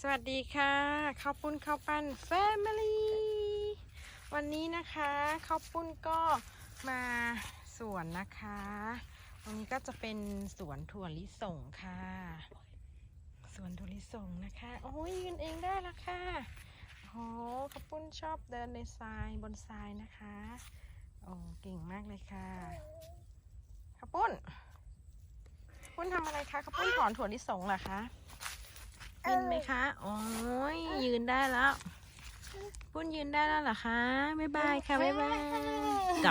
สวัสดีค่ะข้าวปุ้นข้าวปั้นแฟมิลี่วันนี้นะคะข้าวปุ้นก็มาสวนนะคะตรงนี้ก็จะเป็นสวนถั่วลิสงค่ะ สวนถั่วลิสงนะคะ โอ้ยยืนเองได้ละค่ะโอ้ข้าวปุ้นชอบเดินในทรายบนทรายนะคะโอ้เก่งมากเลยค่ะข้าวปุ้นปุ้นทำอะไรคะข้าวปุ้นถอนถั่วลิสงเหรอคะ นไหมคะ โอ้ยยืนได้แล้ว ปุ้นยืนได้แล้วเหรอคะ บ๊ายบายค่ะ บ๊ายบายก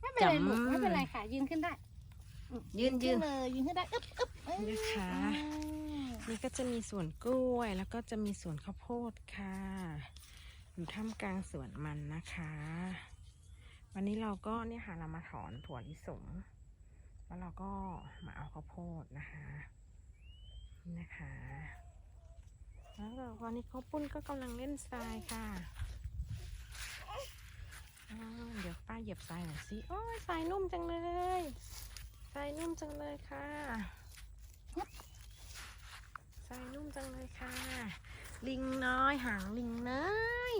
ไม่เป็นไรลูกจำไม่เป็นไรค่ะ ยืนขึ้นได้ำยืนยืขึ้นนเลยยืนขึ้นได้ อึ๊บอึ๊บเอ้ยนะคะ นี่ก็จะมีสวนกล้วย แล้วก็จะมีสวนข้าวโพดค่ะ อยู่ท่ามกลางสวนมันนะคะ วันนี้เราก็เนี่ยค่ะเรามาถอนถั่วลิสงแล้วเราก็มาเอาข้าวโพดนะคะ นะคะ แล้วก็วันนี้ข้าปุ้นก็กำลังเล่นทรายค่ะ เดี๋ยวป้าเหยียบทรายหน่อยสิ โอ้ยทรายนุ่มจังเลย ทรายนุ่มจังเลยค่ะ ทรายนุ่มจังเลยค่ะ ลิงน้อยหางลิงน้อย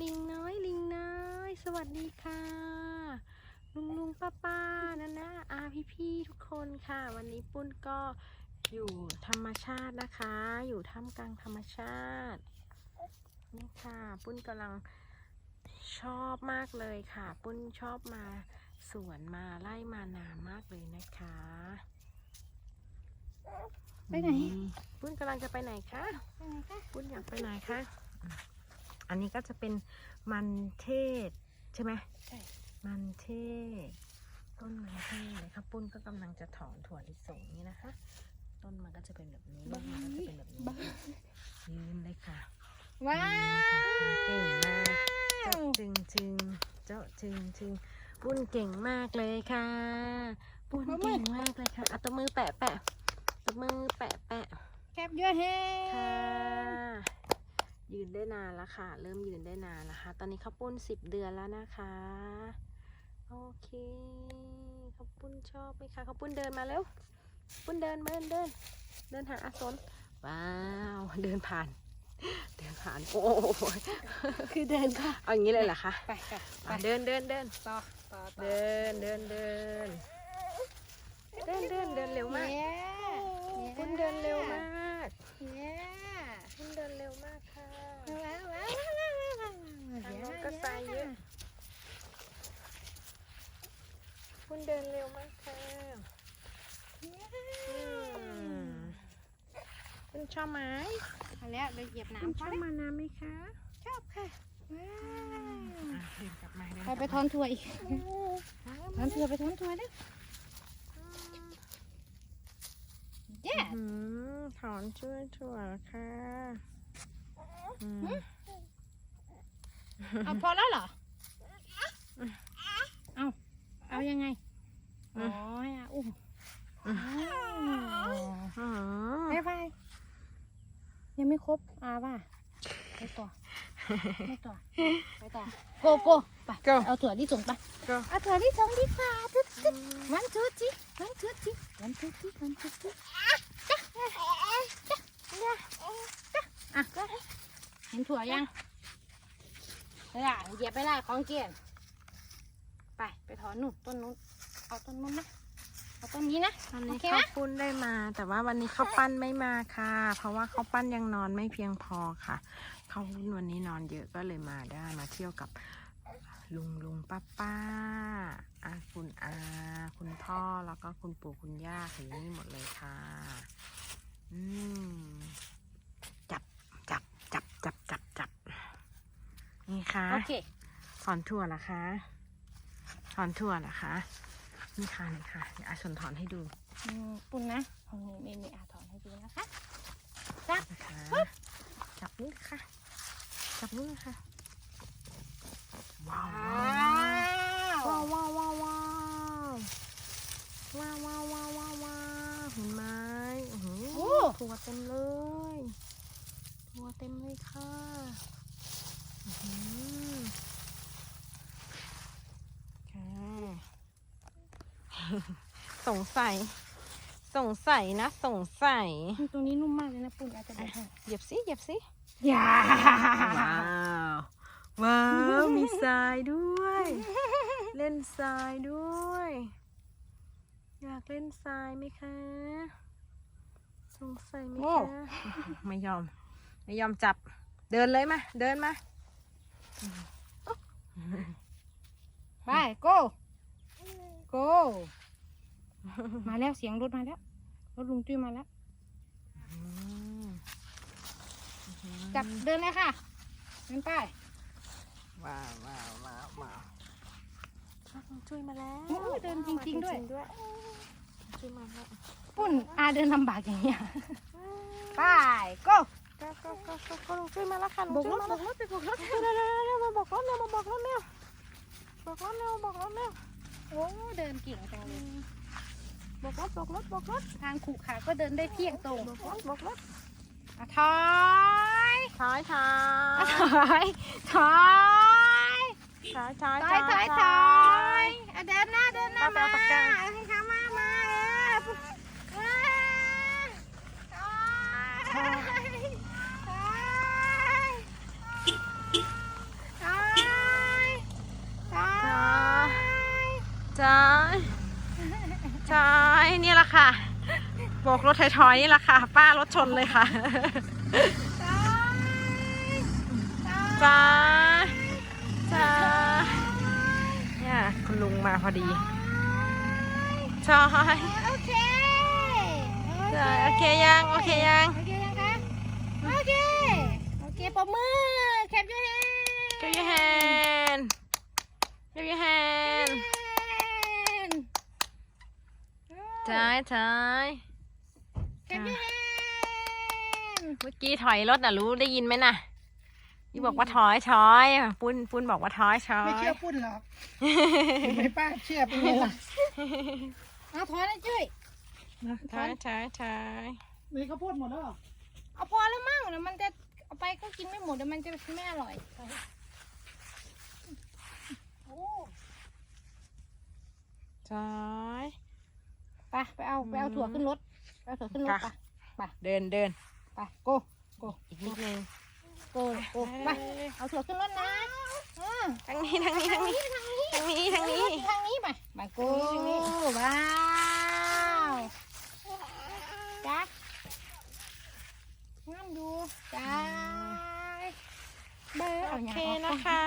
ลิงน้อยลิงน้อย สวัสดีค่ะ ลุงลุงป้าป้านะนะอาพี่พี่ๆทุกคนค่ะ วันนี้ปุ้นก็ อยู่ธรรมชาตินะคะ อยู่ท่ามกลางธรรมชาตินี่ค่ะ ปุ้นกำลังชอบมากเลยค่ะ ปุ้นชอบมาสวนมาไล่มานามากเลยนะคะ ไปไหนอืมปุ้นกำลังจะไปไหนคะไปไหนคะปุ้นอยากไปไหนคะอืมอันนี้ก็จะเป็นมันเทศใช่ไหมใช่มันเทศต้นมันเทศนะคะปุ้นก็กำลังจะถอนถั่วลิสงนี่นะคะ ต้นมันก็จะเป็นแบบนี้มันก็จะเป็นแบบนี้ยืนเลยค่ะว้ายืนค่ะเก่งมากเจ้าวจึงจึงเจ้าจึงจึงปุ้นเก่งมากเลยค่ะปุ้นเก่งมากเลยค่ะเอาตบมือแปะแปะตบมือแปะแปะแคปยัวเฮค่ะยืนได้นานแล้วค่ะ เริ่มยืนได้นานนะคะ ตอนนี้ข้าวปุ้นสิบเดือนแล้วนะคะโอเคข้าวปุ้นชอบไหมคะข้าวปุ้นเดินมาเร็ว ปุ้นเดินเดินเดินเดินหาอาสนว้าวเดินผ่าน เดินผ่านโอ้โหคือเดินค่ะเอาอย่างนี้เลยเหรอคะไปค่ะไปอะเดินเดินเดินต่อต่อต่อเดินเดินเดินเดินเดินเดินเร็วมากเย้ปุ้นเดินเร็วมากเย้ปุ้นเดินเร็วมากค่ะ ว้าวว้าว ทางโน้นก็ทรายเยอะ ปุ้นเดินเร็วมากค่ะอืมคุณชอบไหม เอา แล้วเดี๋ยวเหยียบน้ำชอบมาน้ำไหมคะ ชอบค่ะเดินกลับมาเดินไปลับไปมาทอนถั่วอีกอะทอนถั่วไปทอนถั่วเด้อเย้อืมถอนช่วยถั่วค่ะอืมเอาพอแล้วเหรอ เอาเอายังไง อ๋อให้อาอุ้มอืมบายบาย ยังไม่ครบอาว่าไปต่อไปต่อไปต่อโกโก้ไปก็เอาถั่วที่ส่งไปก็เอาถั่วที่ส่งดีกว่าทึ๊ดทึ๊ดวันทูจิวันทูจิวันทูจิวันทูจิจ้ะจ้ะจ้ะจ้ะอะเห็นถั่วยังไปละเหยียบไปละของเกียนไปไปถอนนู่นต้นนู้นเอาต้นนู้นนะ เอาต้นนี้นะวันโอนี้เคข้านะวปุ้นได้มา แต่ว่าวันนี้ข้าวปั้นไม่มาค่ะ เพราะว่าข้าวปั้นยังนอนไม่เพียงพอค่ะข้าวปุ้นวันนี้นอนเยอะก็เลยมาได้มาเที่ยวกับลุงลุงป้าป้าอาคุณอาคุณพ่อแล้วก็คุณปู่คุณย่าถึงนี่หมดเลยค่ะ อืมจับจับจับจับจับจับนี่ค่ะ โอเค ถอนถั่วเหรอคะถอนถั่วเหรอคะ นี่ค่ะนี่ค่ะเดี๋ยวอาชนถอนให้ดูอืมปุ่นนะเอานี่นี่อาถอนให้ดูนะคะนะคะ จับนี่ค่ะ จับนี่ค่ะ ว้าวว้าวว้าวว้าวว้าวว้าวว้าวว้าวว้าวว้าวเห็นไหมโอ้โหถั่วเต็มเลยถั่วเต็มเลยค่ะอื้อหือค่ะ สงสัย สงสัยนะ สงสัย ตรงนี้นุ่มมากเลยนะปุ่นอาจจะบอกให้เหยียบสิเหยียบสิอย่าว้าวว้าวมีทรายด้วย เล่นทรายด้วย อยากเล่นทรายไหมคะ สงสัยไหมคะไม่ยอม ไม่ยอมจับ เดินเลยมา เดินมา ไป go go มาแล้วเสียงรถมาแล้ว รถลุงตุ้ยมาแล้ว จับเดินเลยค่ะเดินไปว้าวว้าวว้าวว้าวช่วยมาแล้วโอ้ยเดินจริงๆด้วยมาด้วยช่วยมาแล้วปุ่นอาเดินลำบากอย่างเงี้ยไป go ก็ก็ก็ก็ก็ลุงช่วยมาแล้วค่ะลุงบกช่รวยถมาบแล้วกรถไปบกรถเร็วเร็วเร็วเร็วมาบอกรถเร็วมาบอกรถเร็วบอกรถเร็วบอกรถเร็ว โอ้เดินเก่งจังเลยบอกรถบอกรถบอกรถทางขู่ขาก็เดินได้เที่ยงตรงบอกรถบอกรถอะถอยท้ายท้าอะยถอยถอยท้ายท้ายถอยถอยถอยอะเดินหน้าเดินหน้า เอาไป มา เอาปากกา ให้เขามามาเออถอยถอยถอยถอยถอย ท้ายท้ายนี่แหละค่ะบอกรถถอยถอยนี่แหละค่ะ ป้ารถชนเลยค่ะจ้าจ้าเนี่ยคุณลุงมาพอดีใช่โอเคใช่โอเคยัง โอเคยัง โอเคยังคะโอเค โอเคปรบมือแคปยูแฮ Give your hand Give your hand ท้ายท้ายแคปยูแฮเมื่อกี้ถอยรถน่ะรู้ได้ยินไหมน่ะยี่บอกว่าถอยถอยปุ้นปุ้นบอกว่าถอยถอยไม่เชื่อปุ้นหรอกเห็นไหมป้าเชื่อเป็นไงล่ะเอาถอยนะจุ้ยถอยถอยถอยมีข้าวโพดหมดแล้วเหรอเอาพอแล้วมั้งเดี๋ยวมันจะเอาไปก็กินไม่หมดเดี๋ยวมันจะไม่อร่อยโอ้ถอย ไปไปเอาไปเอาถั่วขึ้นรถไปเอาถั่วขึ้นรถไป เดินเดินไปโกโกอีกนิดนึงโกโกไปเอาถั่วขึ้นรถนะอ่าทางนี้ทางนี้ทางนี้ทางนี้ทางนี้ทางนี้ไปไปโกทางนี้ ว้าวจ้างั้นดูจ้าเบอร์ โอ เอาอย่าง เค ออกก่ นะคะ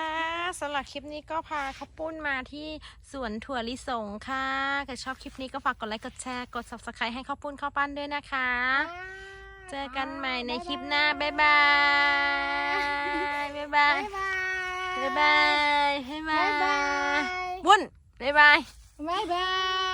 สำหรับคลิปนี้ก็พาข้าวปุ้นมาที่สวนถั่วลิสงค่ะใครชอบคลิปนี้ก็ฝากกดไลค์ กดแชร์ กด subscribe ให้ข้าวปุ้นข้าวปั้นด้วยนะคะ เจอกันใหม่ในคลิปหน้า บ๊ายบาย บ๊ายบาย บ๊ายบาย บ๊ายบายบ๊ายบาบ๊ายบายยบุ้นบ๊ายบาย บ๊ายบาย